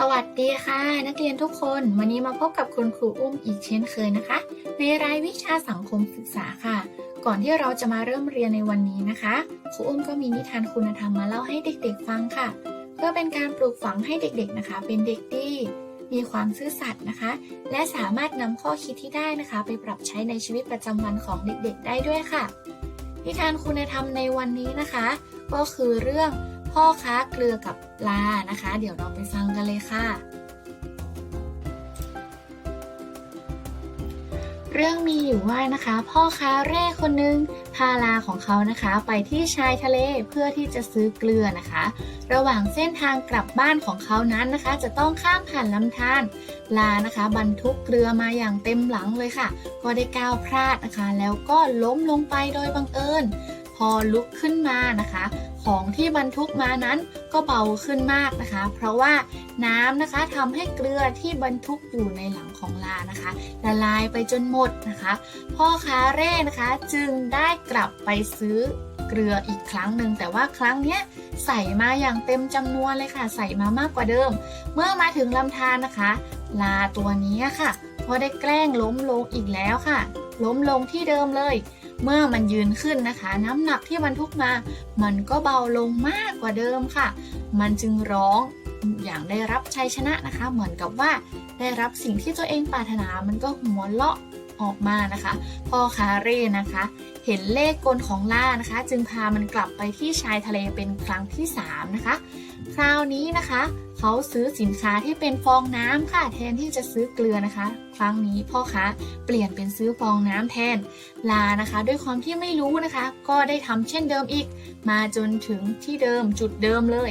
สวัสดีค่ะ นักเรียนทุกคนวันนี้มาพบกับคุณครูอุ้มอีกเช่นเคยนะคะ ในรายวิชาสังคมศึกษาค่ะ ก่อนที่เราจะมาเริ่มเรียนในวันนี้นะคะครูอุ้มก็มีนิทานคุณธรรมมาเล่าให้เด็กๆฟังค่ะ เพื่อเป็นการปลูกฝังให้เด็กๆนะคะ เป็นเด็กดีมีความซื่อสัตย์นะคะ และสามารถนำข้อคิดที่ได้นะคะ ไปปรับใช้ในชีวิตประจำวันของเด็กๆ ได้ด้วยค่ะ นิทานคุณธรรมในวันนี้นะคะ ก็คือเรื่อง พ่อค้าเกลือกับลานะคะ เดี๋ยวเราไปฟังกันเลยค่ะ เรื่องมีอยู่ว่านะคะ พ่อค้าแร่คนหนึ่งพาลาของเขานะคะ ไปที่ชายทะเลเพื่อที่จะซื้อเกลือนะคะ ระหว่างเส้นทางกลับบ้านของเขานั้นนะคะ จะต้องข้ามผ่านลำธารลานะคะ บรรทุกเกลือมาอย่างเต็มหลังเลยค่ะ ก็ได้ก้าวพลาดนะคะ แล้วก็ล้มลงไปโดยบังเอิญ พอลุกขึ้นมานะคะ ของที่บรรทุกมานั้นก็เบาขึ้นมากนะคะ เพราะว่าน้ำนะคะทำให้เกลือที่บรรทุกอยู่ในหลังของลานะคะละลายไปจนหมดนะคะ พ่อค้าเร่นะคะจึงได้กลับไปซื้อเกลืออีกครั้งหนึ่งแต่ว่าครั้งเนี้ยใส่มาอย่างเต็มจำนวนเลยค่ะ ใส่มามากกว่าเดิม เมื่อมาถึงลำธารนะคะ ลาตัวนี้ค่ะก็ได้แกล้งล้มลงอีกแล้วค่ะ ล้มลงที่เดิมเลย เมื่อมันยืนขึ้นนะคะ น้ำหนักที่บรรทุกมา มันก็เบาลงมากกว่าเดิมค่ะ มันจึงร้องอย่างได้รับชัยชนะนะคะ เหมือนกับว่าได้รับสิ่งที่ตัวเองปรารถนา มันก็หัวเราะออกมานะคะ พ่อคาเร่นะคะ เห็นเลขกลของล่านะคะ จึงพามันกลับไปที่ชายทะเลเป็นครั้งที่ 3 นะคะ คราวนี้นะคะเขาซื้อสินค้าที่เป็นฟองน้ำค่ะ แทนที่จะซื้อเกลือนะคะ ครั้งนี้พ่อค้าเปลี่ยนเป็นซื้อฟองน้ำแทน ลานะคะ ด้วยความที่ไม่รู้นะคะ ก็ได้ทำเช่นเดิมอีก มาจนถึงที่เดิมจุดเดิมเลย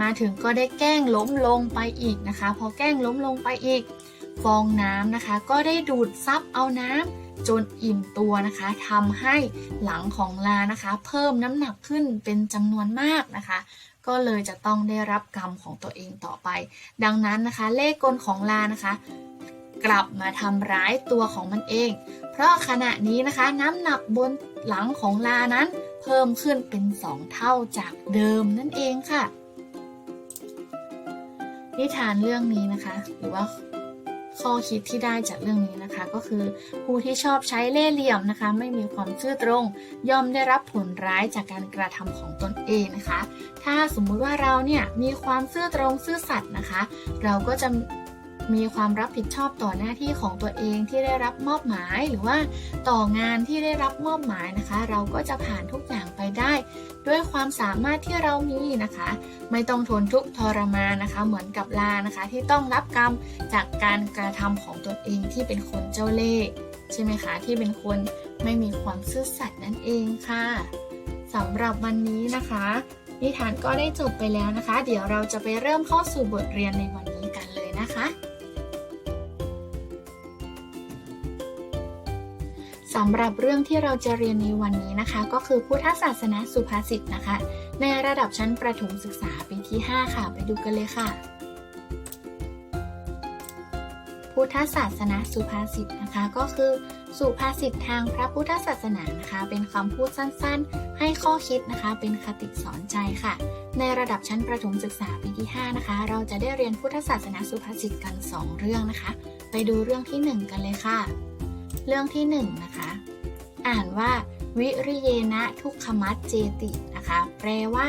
มาถึงก็ได้แกล้งล้มลงไปอีกนะคะ พอแกล้งล้มลงไปอีก ฟองน้ำนะคะ ก็ได้ดูดซับเอาน้ำจนอิ่มตัวนะคะทำให้หลังของลานะคะ เพิ่มน้ำหนักขึ้นเป็นจำนวนมากนะคะ ก็เลยจะต้องได้รับกรรมของตัวเองต่อไป ดังนั้นนะคะ เลขกลของลานะคะ กลับมาทำร้ายตัวของมันเอง เพราะขณะนี้นะคะน้ำหนักบนหลังของลานั้น เพิ่มขึ้นเป็น 2 เท่าจากเดิมนั่นเองค่ะ นิทานเรื่องนี้นะคะ หรือว่า ข้อคิดที่ได้จากเรื่องนี้นะคะ ก็คือผู้ที่ชอบใช้เล่ห์เหลี่ยมนะคะ ไม่มีความซื่อตรง ย่อมได้รับผลร้ายจากการกระทำของตนเองนะคะ ถ้าสมมุติว่าเราเนี่ยมีความซื่อตรงซื่อสัตย์นะคะ เราก็จะมีความรับผิดชอบต่อหน้าที่ของตัวเองที่ได้รับมอบหมายหรือว่าต่องานที่ได้รับมอบหมายนะคะ เราก็จะผ่านทุกอย่างไปได้ ด้วยความสามารถที่เรามีนะคะ ไม่ต้องทนทุกข์ทรมานนะคะ เหมือนกับลานะคะ ที่ต้องรับกรรมจากการกระทำของตนเองที่เป็นคนเจ้าเล่ห์ใช่ไหมคะ ที่เป็นคนไม่มีความซื่อสัตย์นั่นเองค่ะสำหรับวันนี้นะคะ นิทานก็ได้จบไปแล้วนะคะ เดี๋ยวเราจะไปเริ่มเข้าสู่บทเรียนในวันนี้กันเลยนะคะ สำหรับเรื่องที่เราจะเรียนในวันนี้นะคะ ก็คือพุทธศาสนาสุภาษิตนะคะ ในระดับชั้นประถมศึกษาปีที่ 5 ค่ะ ไปดูกันเลยค่ะ พุทธศาสนาสุภาษิตนะคะ ก็คือ สุภาษิตทางพระพุทธศาสนานะคะ เป็นคำพูดสั้นๆ ให้ข้อคิดนะคะ เป็นคติสอนใจค่ะ ในระดับชั้นประถมศึกษาปีที่ 5 นะคะ เราจะได้เรียนพุทธศาสนาสุภาษิตกัน 2 เรื่องนะคะ ไปดูเรื่องที่ 1 กันเลยค่ะ เรื่องที่1นนะคะ อ่านว่า วิริเยนะทุกขมัตเจตินะคะ แปลว่า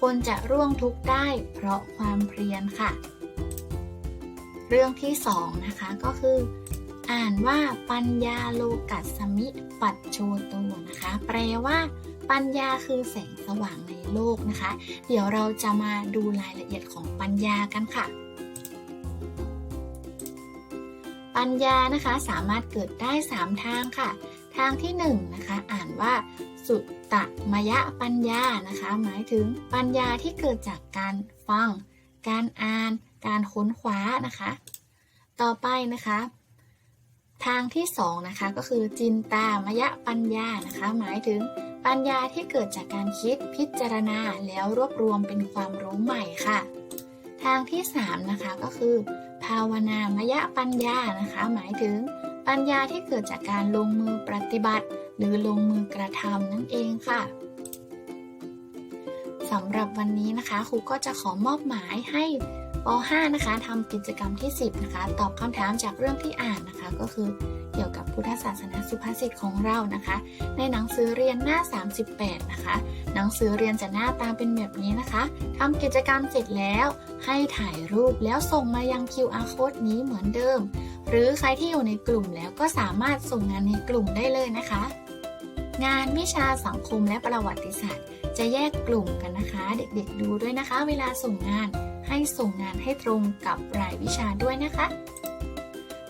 คนจะร่วงทุกข์ได้ เพราะความเพียรค่ะ เรื่องที่2นะคะก็คือ อ่านว่าปัญญาโลกัสมิปัจโชโตนะคะ แปลว่า ปัญญาคือแสงสว่างในโลกนะคะ เดี๋ยวเราจะมาดูรายละเอียดของปัญญากันค่ะ ปัญญานะคะสามารถเกิดได้ 3 ทางค่ะ ทางที่1นนะคะอ่านว่าสุตตมยะปัญญานะคะ หมายถึงปัญญาที่เกิดจากการฟัง การอ่าน การค้นคว้านะคะ ต่อไปนะคะ ทางที่2นะคะก็คือจินตามยะปัญญานะคะ หมายถึงปัญญาที่เกิดจากการคิดพิจารณาแล้วรวบรวมเป็นความรู้ใหม่ค่ะ ทางที่3นะคะก็คือาวนา มยะปัญญานะคะ หมายถึงปัญญาที่เกิดจากการลงมือปฏิบัติ หรือลงมือกระทำนั่นเองค่ะสำหรับวันนี้นะคะครูก็จะขอมอบหมายให้ป .5 นะคะทำกิจกรรมที่ 10 นะคะ ตอบคำถามจากเรื่องที่อ่านนะคะ ก็คือ กี่ยวกับพุทธศาสนาสุภาษิตของเรานะคะ ในหนังสือเรียนหน้า 38 นะคะ หนังสือเรียนจะหน้าตาเป็นแบบนี้นะคะทำกิจกรรมเสร็จแล้วให้ถ่ายรูปแล้วส่งมายัง QR code นี้เหมือนเดิม หรือใครที่อยู่ในกลุ่มแล้วก็สามารถส่งงานในกลุ่มได้เลยนะคะ งานวิชาสังคมและประวัติศาสตร์ จะแยกกลุ่มกันนะคะ เด็กๆดูด้วยนะคะ เวลาส่งงานให้ส่งงานให้ตรงกับรายวิชาด้วยนะคะ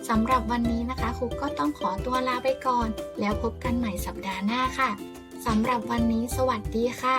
สำหรับวันนี้นะคะครูก็ต้องขอตัวลาไปก่อน แล้วพบกันใหม่สัปดาห์หน้าค่ะสำหรับวันนี้สวัสดีค่ะ